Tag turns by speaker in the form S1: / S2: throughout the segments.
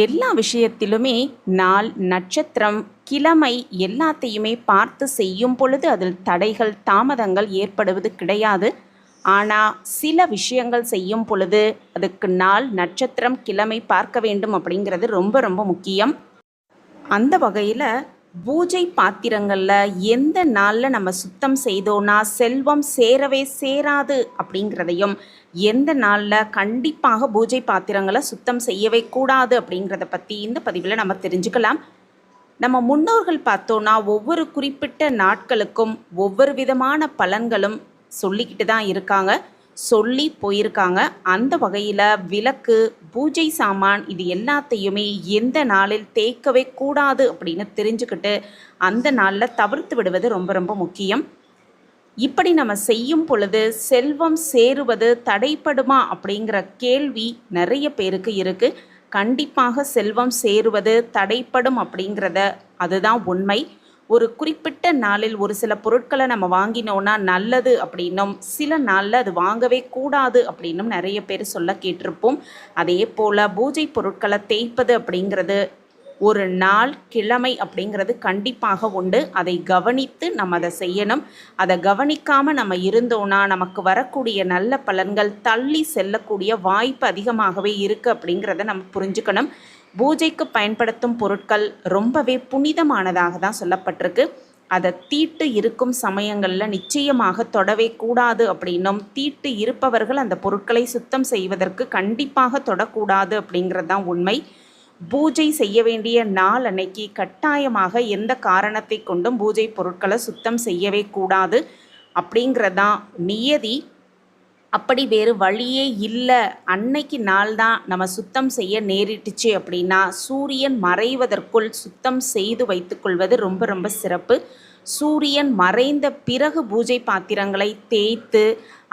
S1: எல்லா விஷயத்திலுமே நாள் நட்சத்திரம் கிழமை எல்லாத்தையுமே பார்த்து செய்யும் பொழுது அதில் தடைகள் தாமதங்கள் ஏற்படுவது கிடையாது. ஆனால் சில விஷயங்கள் செய்யும் பொழுது அதுக்கு நாள் நட்சத்திரம் கிழமை பார்க்க வேண்டும் அப்படிங்கிறது ரொம்ப ரொம்ப முக்கியம். அந்த வகையில் பூஜை பாத்திரங்களில் எந்த நாளில் நம்ம சுத்தம் செய்தோன்னா செல்வம் சேரவே சேராது அப்படிங்கிறதையும் எந்த நாளில் கண்டிப்பாக பூஜை பாத்திரங்களை சுத்தம் செய்யவே கூடாது அப்படிங்கிறத பற்றி இந்த பதிவில் நம்ம தெரிஞ்சுக்கலாம். நம்ம முன்னோர்கள் பார்த்தோன்னா ஒவ்வொரு குறிப்பிட்ட நாட்களுக்கும் ஒவ்வொரு விதமான பலன்களும் சொல்லிக்கிட்டு தான் இருக்காங்க. சொல்லி போயிருக்காங்க. அந்த வகையில் விளக்கு பூஜை சாமான் இது எல்லாத்தையுமே எந்த நாளில் தேய்க்கவே கூடாது அப்படின்னு தெரிஞ்சுக்கிட்டு அந்த நாளில் தவிர்த்து விடுவது ரொம்ப ரொம்ப முக்கியம். இப்படி நம்ம செய்யும் பொழுது செல்வம் சேருவது தடைப்படுமா அப்படிங்கிற கேள்வி நிறைய பேருக்கு இருக்குது கண்டிப்பாக செல்வம் சேருவது தடைப்படும் அப்படிங்கிறத அதுதான் உண்மை. ஒரு குறிப்பிட்ட நாளில் ஒரு சில பொருட்களை நம்ம வாங்கினோன்னா நல்லது அப்படின்னும் சில நாளில் அது வாங்கவே கூடாது அப்படின்னும் நிறைய பேர் சொல்ல கேட்டிருப்போம். அதே போல் பூஜை பொருட்களை தேய்ப்பது அப்படிங்கிறது ஒரு நாள் கிழமை அப்படிங்கிறது கண்டிப்பாக உண்டு. அதை கவனித்து நம்ம அதை செய்யணும். அதை கவனிக்காமல் நம்ம இருந்தோன்னா நமக்கு வரக்கூடிய நல்ல பலன்கள் தள்ளி செல்லக்கூடிய வாய்ப்பு அதிகமாகவே இருக்குது அப்படிங்கிறத நம்ம புரிஞ்சுக்கணும். பூஜைக்கு பயன்படுத்தும் பொருட்கள் ரொம்பவே புனிதமானதாக தான் சொல்லப்பட்டிருக்கு. அதை தீட்டு இருக்கும் சமயங்களில் நிச்சயமாக தொடவே கூடாது அப்படின்னும் தீட்டு இருப்பவர்கள் அந்த பொருட்களை சுத்தம் செய்வதற்கு கண்டிப்பாக தொடக்கூடாது அப்படிங்கிறது தான் உண்மை. பூஜை செய்ய வேண்டிய நாள் அன்னைக்கு கட்டாயமாக எந்த காரணத்தை கொண்டும் பூஜை பொருட்களை சுத்தம் செய்யவே கூடாது அப்படிங்கிறதான் நியதி. அப்படி வேறு வழியே இல்லை. அன்னைக்கு நாள் தான் நம்ம சுத்தம் செய்ய நேரிட்டுச்சு அப்படின்னா சூரியன் மறைவதற்குள் சுத்தம் செய்து வைத்துக்கொள்வது ரொம்ப ரொம்ப சிறப்பு. சூரியன் மறைந்த பிறகு பூஜை பாத்திரங்களை தேய்த்து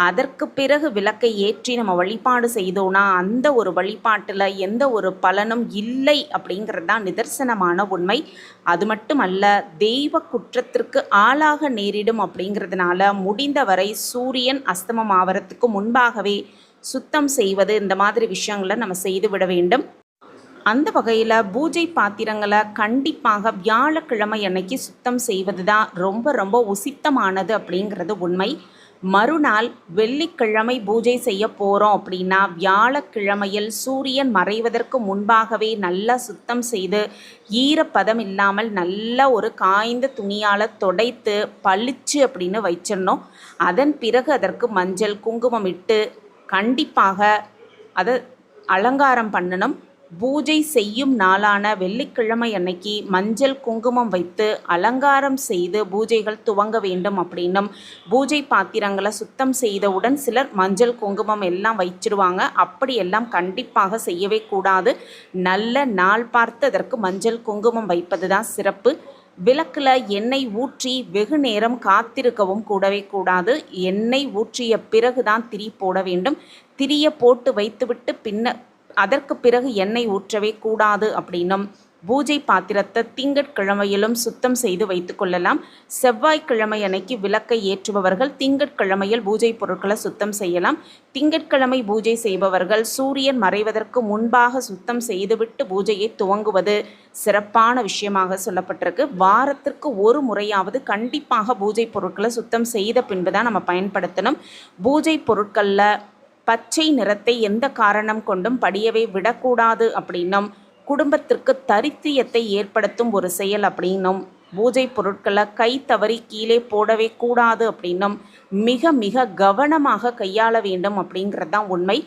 S1: அதற்கு பிறகு விளக்கை ஏற்றி நம்ம வழிபாடு செய்தோன்னா அந்த ஒரு வழிபாட்டில் எந்த ஒரு பலனும் இல்லை அப்படிங்கிறது தான் நிதர்சனமான உண்மை. அது மட்டுமல்ல தெய்வ குற்றத்திற்கு ஆளாக நேரிடும் அப்படிங்கிறதுனால முடிந்தவரை சூரியன் அஸ்தமம் ஆவறத்துக்கு முன்பாகவே சுத்தம் செய்வது இந்த மாதிரி விஷயங்களை நம்ம செய்து விட வேண்டும். அந்த வகையில் பூஜை பாத்திரங்களை கண்டிப்பாக வியாழக்கிழமை அன்னைக்கு சுத்தம் செய்வது தான் ரொம்ப ரொம்ப உசித்தமானது அப்படிங்கிறது உண்மை. மறுநாள் வெள்ளிக்கிழமை பூஜை செய்ய போகிறோம் அப்படின்னா வியாழக்கிழமையில் சூரியன் மறைவதற்கு முன்பாகவே நல்லா சுத்தம் செய்து ஈரப்பதம் இல்லாமல் நல்ல ஒரு காய்ந்த துணியால் தொடைத்து பளிச்சு அப்படின்னு வச்சிடணும். அதன் பிறகு அதற்கு மஞ்சள் குங்குமம் இட்டு கண்டிப்பாக அதை அலங்காரம் பண்ணணும். பூஜை செய்யும் நாளான வெள்ளிக்கிழமை அன்னைக்கு மஞ்சள் குங்குமம் வைத்து அலங்காரம் செய்து பூஜைகள் துவங்க வேண்டும் அப்படின்னும் பூஜை பாத்திரங்களை சுத்தம் செய்தவுடன் சிலர் மஞ்சள் குங்குமம் எல்லாம் வச்சிருவாங்க. அப்படி எல்லாம் கண்டிப்பாக செய்யவே கூடாது. நல்ல நாள் பார்த்து அதற்கு மஞ்சள் குங்குமம் வைப்பது தான் சிறப்பு. விளக்கில் எண்ணெய் ஊற்றி வெகு நேரம் காத்திருக்கவும் கூடவே கூடாது. எண்ணெய் ஊற்றிய பிறகு தான் திரி போட வேண்டும். திரியை போட்டு வைத்துவிட்டு பின்ன அதற்கு பிறகு எண்ணெய் ஊற்றவே கூடாது அப்படின்னும். பூஜை பாத்திரத்தை திங்கட்கிழமையிலும் சுத்தம் செய்து வைத்துக்கொள்ளலாம் செவ்வாய்க்கிழமை அன்னைக்கு விளக்கை ஏற்றுபவர்கள் திங்கட்கிழமையில் பூஜை பொருட்களை சுத்தம் செய்யலாம். திங்கட்கிழமை பூஜை செய்பவர்கள் சூரியன் மறைவதற்கு முன்பாக சுத்தம் செய்துவிட்டு பூஜையை துவங்குவது சிறப்பான விஷயமாக சொல்லப்பட்டிருக்கு. வாரத்திற்கு ஒரு முறையாவது கண்டிப்பாக பூஜை பொருட்களை சுத்தம் செய்த பின்பு தான் நம்ம பயன்படுத்தணும். பூஜை பொருட்களில் பச்சை நிறத்தை எந்த காரணம் கொண்டும் படியவே விடக்கூடாது அப்படின்னும் குடும்பத்திற்கு தரித்தியத்தை ஏற்படுத்தும் ஒரு செயல் அப்படின்னும் பூஜை பொருட்களை கை தவறி கீழே போடவே கூடாது அப்படின்னும் மிக மிக கவனமாக கையாள வேண்டும் அப்படிங்கிறது தான் உண்மை.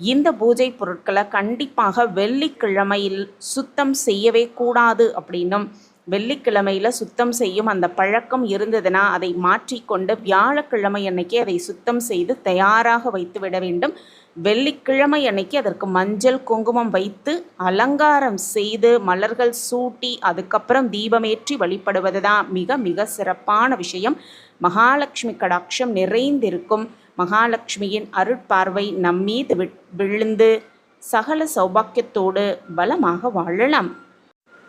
S1: இந்த பூஜை பொருட்களை கண்டிப்பாக வெள்ளிக்கிழமையில் சுத்தம் செய்யவே கூடாது அப்படின்னும் வெள்ளிக்கிழமையில் சுத்தம் செய்யும் அந்த பழக்கம் இருந்ததுன்னா அதை மாற்றிக்கொண்டு வியாழக்கிழமை அன்னைக்கு அதை சுத்தம் செய்து தயாராக வைத்து விட வேண்டும். வெள்ளிக்கிழமை அன்னைக்கு அதற்கு மஞ்சள் குங்குமம் வைத்து அலங்காரம் செய்து மலர்கள் சூட்டி அதுக்கப்புறம் தீபமேற்றி வழிபடுவது தான் மிக மிக சிறப்பான விஷயம். மகாலட்சுமி கடாட்சம் நிறைந்திருக்கும். மகாலட்சுமியின் அருட்பார்வை நம்மீது விழுந்து சகல சௌபாக்கியத்தோடு பலமாக வாழலாம்.